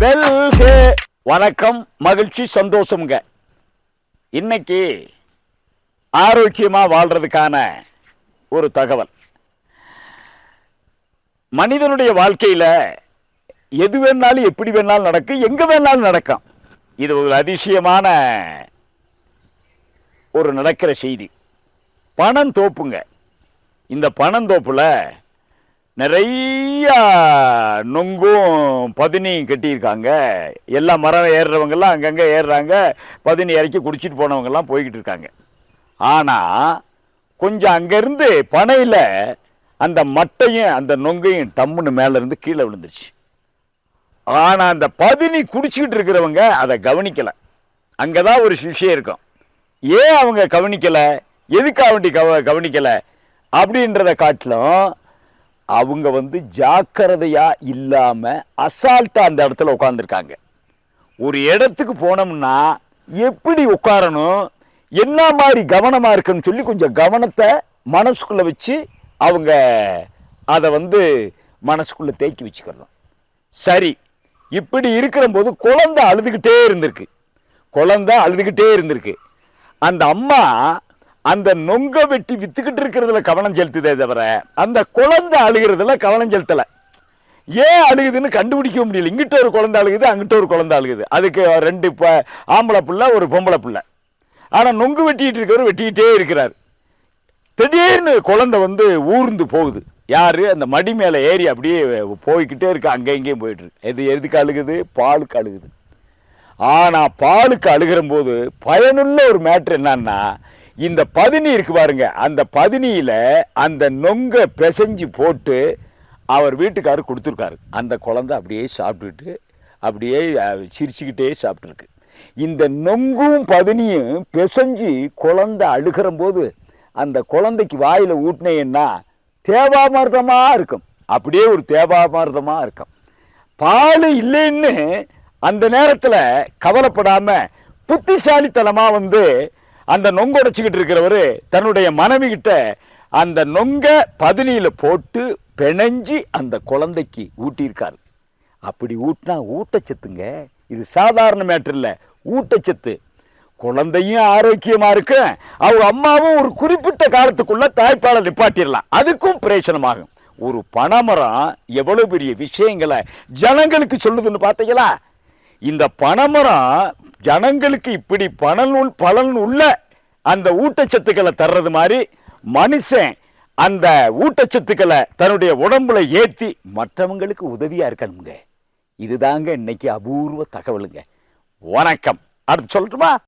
வெல்கே வணக்கம் மகிழ்ச்சி சந்தோஷம்ங்க. இன்னைக்கு ஆரோக்கியமா வாழ்றதுக்கான ஒரு தகவல். மனிதனுடைய வாழ்க்கையில எது வேணாலும் எப்படி வேணாலும் நடக்கும் எங்க வேணாலும் நடக்கும் இது ஒரு அதிசயமான ஒரு நடக்கிற செய்தி. பணம் தோப்புங்க. இந்த பணந்தோப்புல நிறைய நொங்கும் பதினியும் கட்டியிருக்காங்க. எல்லா மரம் ஏறுறவங்கெல்லாம் அங்கங்கே ஏறுறாங்க. பதினி இறக்கி குடிச்சிட்டு போனவங்கெல்லாம் போய்கிட்டு இருக்காங்க. ஆனால் கொஞ்சம் அங்கேருந்து பனையில் அந்த மட்டையும் அந்த நொங்கையும் டம்முன்னு மேலேருந்து கீழே விழுந்துருச்சு. ஆனால் அந்த பதினி குடிச்சிக்கிட்டு இருக்கிறவங்க அதை கவனிக்கலை. அங்கே தான் ஒரு விஷயம் இருக்கும். ஏன் அவங்க கவனிக்கலை? எதுக்காக வேண்டி கவ கவனிக்கலை? அப்படின்றத காட்டிலும் அவங்க வந்து ஜாக்கிரதையாக இல்லாமல் அசால்ட்டாக அந்த இடத்துல உட்காந்துருக்காங்க ஒரு இடத்துக்கு போனோம்னா எப்படி உட்காரணும் என்ன மாதிரி கவனமாக இருக்குன்னு சொல்லி கொஞ்சம் கவனத்தை மனசுக்குள்ளே வச்சு அவங்க அதை வந்து மனசுக்குள்ளே தேக்கி வச்சுக்கணும். சரி இப்படி இருக்கிற போது குழந்தை அழுதுகிட்டே இருந்திருக்கு. குழந்தை அழுதுகிட்டே இருந்திருக்கு. அந்த அம்மா அந்த நொங்க வெட்டி வித்துக்கிட்டு இருக்கிறதுல கவனம் செலுத்துதே தவிர அந்த குழந்தை அழுகிறதுல கவனம் செலுத்தல. ஏன் அழுகுதுன்னு கண்டுபிடிக்க முடியல. இங்கிட்ட ஒரு குழந்தை அழுகுது அங்கிட்ட ஒரு குழந்தை அழுகுது. அதுக்கு ரெண்டு இப்போ ஆம்பளை பிள்ளை ஒரு பொம்பளை பிள்ளை. ஆனால் நொங்கு வெட்டிட்டு இருக்கிறவர் வெட்டிக்கிட்டே இருக்கிறார். திடீர்னு குழந்தை வந்து ஊர்ந்து போகுது. யார்? அந்த மடி மேலே ஏறி அப்படியே போய்கிட்டே இருக்கு. அங்கே இங்கேயும் போயிட்டுருக்கு எது எதுக்கு அழுகுது? பாலுக்கு அழுகுது. ஆனால் பாலுக்கு அழுகிற போது பயனுள்ள ஒரு மேட்ரு என்னன்னா இந்த பதினி இருக்கு பாருங்க அந்த பதினியில அந்த நொங்க பிசைஞ்சு போட்டு அவர் வீட்டுக்காரர் கொடுத்துருக்காரு. அந்த குழந்தை அப்படியே சாப்பிட்டுட்டு அப்படியே சிரிச்சுக்கிட்டே சாப்பிட்ருக்கு இந்த நொங்கும் பதினியும் பிசைஞ்சு குழந்தை அழுகிற போது அந்த குழந்தைக்கு வாயில் ஊட்டினேன்னா தேவாமிர்தமா இருக்கும். அப்படியே ஒரு தேவாமிர்தமா இருக்கும். பால் இல்லைன்னு அந்த நேரத்தில் கவலைப்படாமல் புத்திசாலித்தனமாக வந்து அந்த நொங்க உடைச்சிக்கிட்டு இருக்கிறவர் தன்னுடைய மனைவி கிட்ட அந்த நொங்க பதினியில் போட்டு பிணைஞ்சி அந்த குழந்தைக்கு ஊட்டியிருக்காரு. அப்படி ஊட்டினா ஊட்டச்சத்துங்க. இது சாதாரண மேட்டர் இல்லை. ஊட்டச்சத்து. குழந்தையும் ஆரோக்கியமாக இருக்கு. அவங்க அம்மாவும் ஒரு குறிப்பிட்ட காலத்துக்குள்ளே தாய்ப்பாலை நிப்பாட்டிடலாம். அதுக்கும் பிரயோஜனமாகும். ஒரு பனைமரம் எவ்வளோ பெரிய விஷயங்களை ஜனங்களுக்கு சொல்லுதுன்னு பார்த்தீங்களா? இந்த பனைமரம் ஜனங்களுக்கு இப்படி பலன் பலன் உள்ள அந்த ஊட்டச்சத்துக்களை தர்றது மாதிரி மனுஷன் அந்த ஊட்டச்சத்துக்களை தன்னுடைய உடம்புல ஏற்றி மற்றவங்களுக்கு உதவியாக இருக்கணுங்க. இதுதாங்க இன்னைக்கு அபூர்வ தகவலுங்க. வணக்கம். அடுத்து சொல்லட்டுமா?